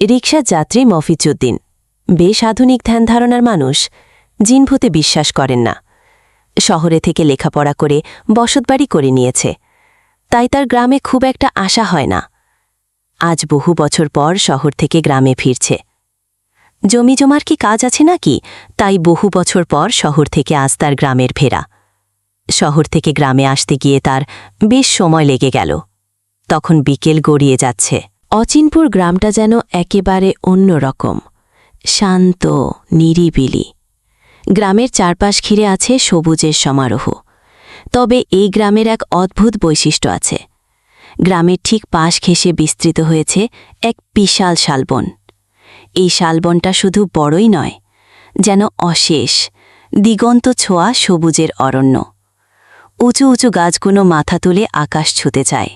রিকশা যাত্রী মফিজুদ্দিন বেশ আধুনিক ধ্যান ধারণার মানুষ, জিনভূতে বিশ্বাস করেন না। শহরে থেকে লেখাপড়া করে বসতবাড়ি করে নিয়েছে। তাই তার গ্রামে খুব একটা আশা হয় না। আজ বহু বছর পর শহর থেকে গ্রামে ফিরছে। জমি জমার কি কাজ আছে নাকি? তাই বহু বছর পর শহর থেকে আজ তার গ্রামের ফেরা। শহর থেকে গ্রামে আসতে গিয়ে তার বেশ সময় লেগে গেল। তখন বিকেল গড়িয়ে যাচ্ছে। অচিনপুর গ্রামটা যেন একেবারে অন্যরকম শান্ত, নিরিবিলি। গ্রামের চারপাশ ঘিরে আছে সবুজের সমারোহ। তবে এই গ্রামের এক অদ্ভুত বৈশিষ্ট্য আছে। গ্রামের ঠিক পাশ ঘেঁষে বিস্তৃত হয়েছে এক বিশাল শালবন। এই শালবনটা শুধু বড়ই নয়, যেন অশেষ, দিগন্ত ছোঁয়া সবুজের অরণ্য। উঁচু উঁচু গাছগুলো মাথা তুলে আকাশ ছুতে চায়।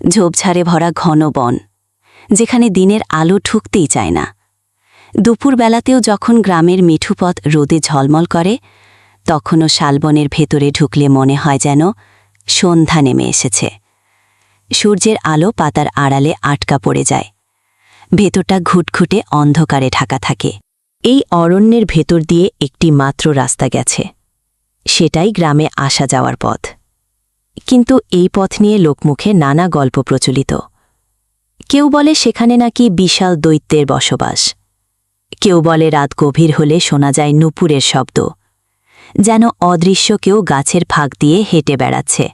ঝোপঝাড়ে ভরা ঘন বন। যেখানে দিনের আলো ঠুকতেই চায় না। দুপুরবেলাতেও যখন গ্রামের মিঠুপথ রোদে ঝলমল করে, তখনও শালবনের ভেতরে ঢুকলে মনে হয় যেন সন্ধ্যা নেমে এসেছে। সূর্যের আলো পাতার আড়ালে আটকা পড়ে যায়। ভেতরটা ঘুটঘুটে অন্ধকারে ঢাকা থাকে। এই অরণ্যের ভেতর দিয়ে একটি মাত্র রাস্তা গেছে। সেটাই গ্রামে আসা যাওয়ার পথ। কিন্তু এই পথ নিয়ে লোকমুখে নানা গল্প প্রচলিত। কেউ বলে সেখানে নাকি বিশাল দৈত্যের বসবাস। কেউ বলে রাত গভীর হলে শোনা যায় নুপুরের শব্দ, যেন অদৃশ্য কেউ গাছের ফাঁক দিয়ে হেঁটে বেড়াচ্ছে।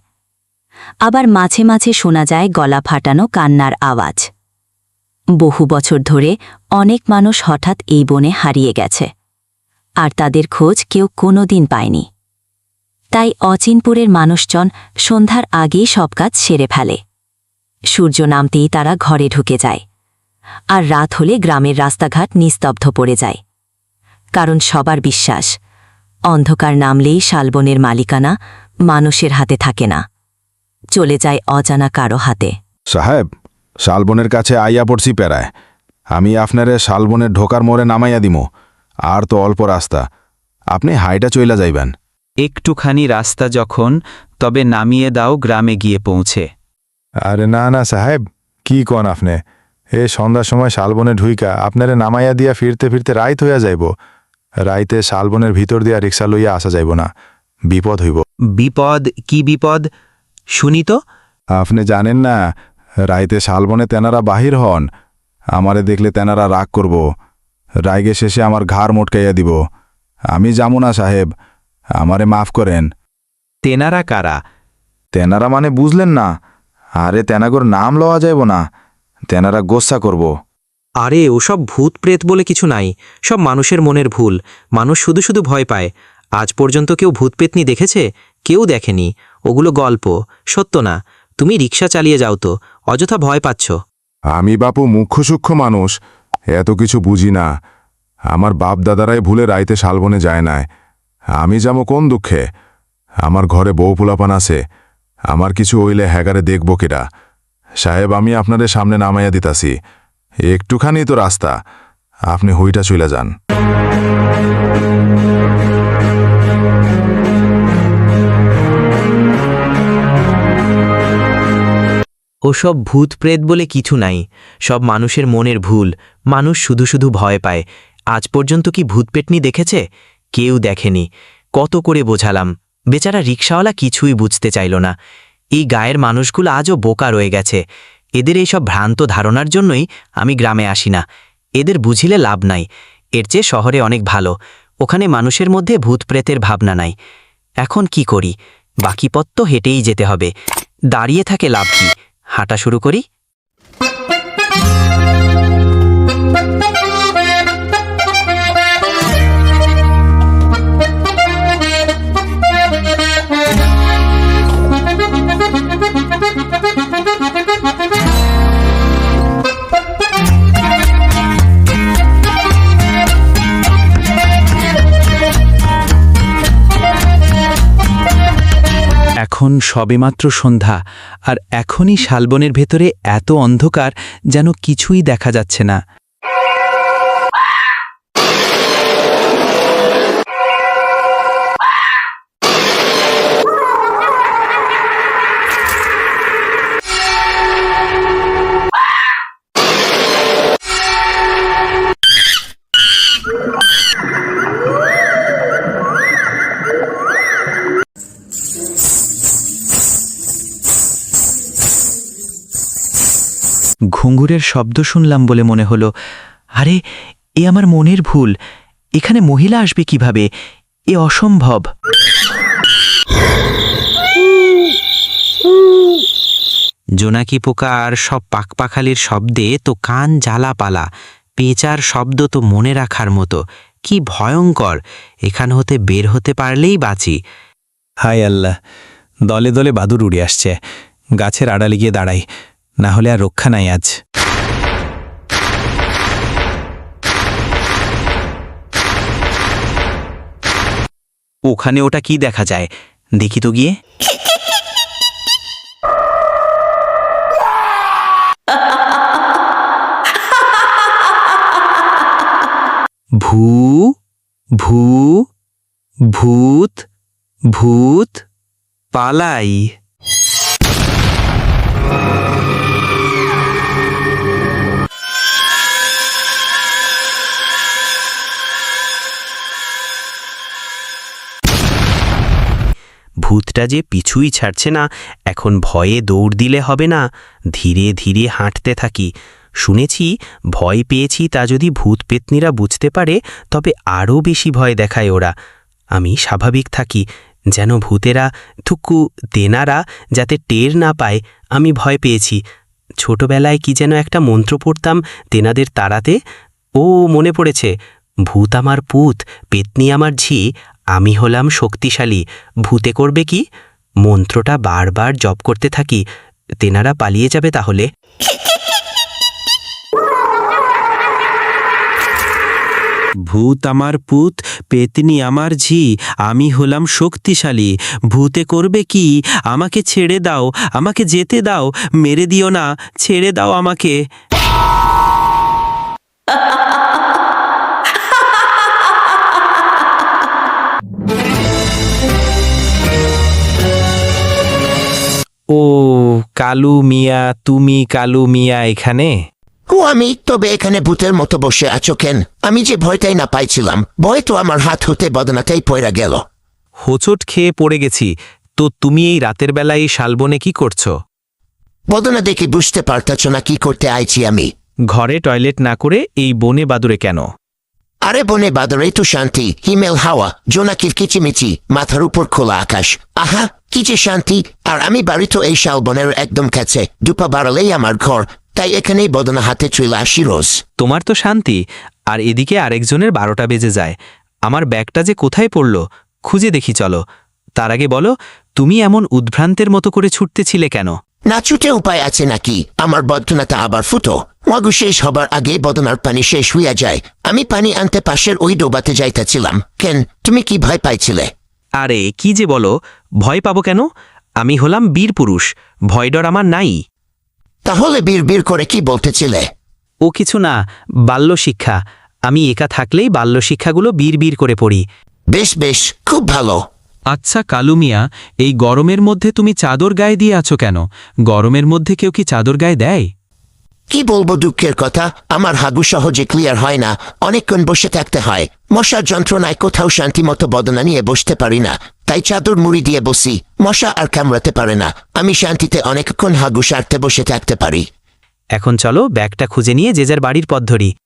আবার মাঝে মাঝে শোনা যায় গলা ফাটানো কান্নার আওয়াজ। বহু বছর ধরে অনেক মানুষ হঠাৎ এই বনে হারিয়ে গেছে, আর তাদের খোঁজ কেউ কোনোদিন পায়নি। তাই অচিনপুরের মানুষজন সন্ধ্যার আগেই সব কাজ সেরে ফেলে। সূর্য নামতেই তারা ঘরে ঢুকে যায়। আর রাত হলে গ্রামের রাস্তাঘাট নিস্তব্ধ পড়ে যায়। কারণ সবার বিশ্বাস অন্ধকার নামলেই শালবনের মালিকানা মানুষের হাতে থাকে না। চলে যায় অজানা কারও হাতে। সাহেব শালবনের কাছে আইয়া পড়ছি পেরায় আমি আপনারে শালবনের ঢোকার মোড়ে নামাইয়া দিমু। আর তো অল্প রাস্তা। আপনি হাইটা চইলা যাইবেন। একটুখানি রাস্তা যখন তবে নামিয়ে দাও গ্রামে গিয়ে পৌঁছে। আরে না না সাহেব কি কন আপনি? এ সন্ধ্যার সময় শালবনে ঢুইকা আপনারে নামাইয়া দিয়া ফিরতে ফিরতে রাইত হইয়া যাইব। রাইতে শালবনের ভিতর দিয়া রিক্সা লইয়া আসা যাইব না। বিপদ হইব। বিপদ? কি বিপদ? শুনি তো। আপনি জানেন না রাইতে শালবনে তেনারা বাহির হন। আমারে দেখলে তেনারা রাগ করব। রাইগে শেষে আমার ঘাড় মোটকাইয়া দিব। আমি যামু না সাহেব আমারে মাফ করেন। তেনারা কারা? তেনারা মানে বুঝলেন না আরে তেনাগর নাম লওয়া যাইব না তেনারা গোসা করব। আরে ওসব ভূত প্রেত বলে কিছু নাই সব মানুষের মনের ভুল মানুষ শুধু শুধু ভয় পায়। আজ পর্যন্ত কেউ ভূত পেতনি দেখেছে? কেউ দেখেনি। ওগুলো গল্প সত্য না। তুমি রিক্সা চালিয়ে যাও তো অযথা ভয় পাচ্ছ। আমি বাপু মুখ্য সূক্ষ্ম মানুষ এত কিছু বুঝি না। আমার বাপ দাদারাই ভুলে রাইতে শালবনে যায় না আমি যাব কোন দুঃখে? আমার ঘরে বউ পোলাপান আছে। আমার কিছু হইলে হ্যাগারে দেখব কেডা। সাহেব, আমি আপনাদের সামনে নামাইয়া দিতাছি। একটুখানি তো রাস্তা। আপনি হইটা চলে যান। ওসব ভূত প্রেত বলে কিছু নাই। সব মানুষের মনের ভুল। মানুষ শুধু শুধু ভয় পায়। আজ পর্যন্ত কি ভূত পেটনি দেখেছে? কেউ দেখেনি। কত করে বোঝালাম। বেচারা রিক্সাওয়ালা কিছুই বুঝতে চাইল না। এই গায়ের মানুষগুলো আজও বোকা রয়ে গেছে। এদের এইসব ভ্রান্ত ধারণার জন্যই আমি গ্রামে আসি না। এদের বুঝিলে লাভ নাই। এর চেয়ে শহরে অনেক ভালো। ওখানে মানুষের মধ্যে ভূত প্রেতের ভাবনা নাই। এখন কি করি? বাকি পথ তো হেঁটেই যেতে হবে। দাঁড়িয়ে থাকে লাভ কি? হাঁটা শুরু করি? এখন সবেমাত্র সন্ধ্যা আর এখনই শালবনের ভেতরে এত অন্ধকার যেন কিছুই দেখা যাচ্ছে না। ঘুঙুরের শব্দ শুনলাম বলে মনে হলো, আরে, এ আমার মনের ভুল। এখানে মহিলা আসবে কীভাবে? এ অসম্ভব। জোনাকি পোকা আর সব পাকপাখালির শব্দে তো কান জ্বালাপালা, পেঁচার শব্দ তো মনে রাখার মতো। কি ভয়ঙ্কর! এখান হতে বের হতে পারলেই বাঁচি। হায় আল্লাহ, দলে দলে বাদুর উড়ে আসছে। গাছের আড়ালে গিয়ে দাঁড়াই। না হলে আর রক্ষা নাই আজ। ওখানে ওটা কি দেখা যায়? দেখি তো গিয়ে। ভূ ভূ, ভূত ভূত, পালাই। ভূতটা যে পিছুই ছাড়ছে না, এখন ভয়ে দৌড় দিলে হবে না। ধীরে ধীরে হাঁটতে থাকি। শুনেছি, ভয় পেয়েছি তা যদি ভূত পেতনিরা বুঝতে পারে, তবে আরও বেশি ভয় দেখায় ওরা। আমি স্বাভাবিক থাকি, যেন ভূতেরা, থুকু তেনারা যাতে টের না পায়, আমি ভয় পেয়েছি। ছোটবেলায় কি যেন একটা মন্ত্র পড়তাম তেনাদের তাড়াতে, ও মনে পড়েছে, ভূত আমার পুত, পেতনি আমার ঝি আমি হলাম শক্তিশালী, ভূতে করবে কি? মন্ত্রটা বারবার জপ করতে থাকি, তেনারা পালিয়ে যাবে তাহলে। ভূত আমার পুত, পেতনি আমার ঝি, আমি হলাম শক্তিশালী, ভূতে করবে কি? আমাকে ছেড়ে দাও, আমাকে যেতে দাও, মেরে দিও না, ছেড়ে দাও আমাকে। কালু মিয়া তুমি কালু মিয়া এখানে? ও আমি তবে এখানে ভূতের মতো বসে আছো কেন? আমি যে ভয়টাই না পাইছিলাম ভয় তো আমার হাত হতে বদনাতেই পড়ে গেল। হোঁচট খেয়ে পড়ে গেছি তো তুমি এই রাতের বেলায় এই শালবনে কি করছ? বদনা দেখে বুঝতে পারতাছ না কি করতে আইছি আমি। ঘরে টয়লেট না করে এই বনে বাদুরে কেন? আরে বনে বাদরে তো শান্তি হিমেল হাওয়া জোনাকির কিচিমিচি মাথার উপর খোলা আকাশ। আহা কি যে শান্তি আর আমি বাড়ি তো এই শালবনের একদম কাছে দুপা বাড়ালেই আমার ঘর তাই এখানেই বদনা হাতে চলে আসি রোজ তোমার তো শান্তি আর এদিকে আরেকজনের বারোটা বেজে যায়। আমার ব্যাগটা যে কোথায় পড়ল খুঁজে দেখি চলো। তার আগে বলো তুমি এমন উদ্ভ্রান্তের মতো করে ছুটতেছিলে কেন? না ছুটে উপায় আছে নাকি? আমার বদনাটা আবার ফুটো। মগু শেষ হবার আগে বদনার পানি শেষ হইয়া যায়। আমি পানি আনতে পাশের ওই ডোবাতে যাইতেছিলাম। কেন তুমি কি ভয় পাইছিলে? আরে কি যে বলো? ভয় পাবো কেন? আমি হলাম বীর পুরুষ ভয় ডর আমার নাই। তাহলে বীর বীর করে কি বলতেছিলে ও কিছু না বাল্য শিক্ষা আমি একা থাকলেই বাল্য শিক্ষাগুলো বীর বীর করে পড়ি। বেশ বেশ খুব ভালো। আচ্ছা কালুমিয়া এই গরমের মধ্যে তুমি চাদর গায়ে দিয়ে আছো কেন? গরমের মধ্যে কেউ কি চাদর গায়ে দেয়? কি বলব দুঃখের কথা? আমার হাগু সহজে ক্লিয়ার হয় না। অনেকক্ষণ বসে থাকতে হয়। মশার যন্ত্রণায় কোথাও শান্তি মতো বদনা নিয়ে বসতে পারি না। তাই চাদর মুড়ি দিয়ে বসি। মশা আর কামড়াতে পারে না। আমি শান্তিতে অনেকক্ষণ হাগু সারতে বসে থাকতে পারি। এখন চলো ব্যাগটা খুঁজে নিয়ে যে যার বাড়ির পথ ধরি।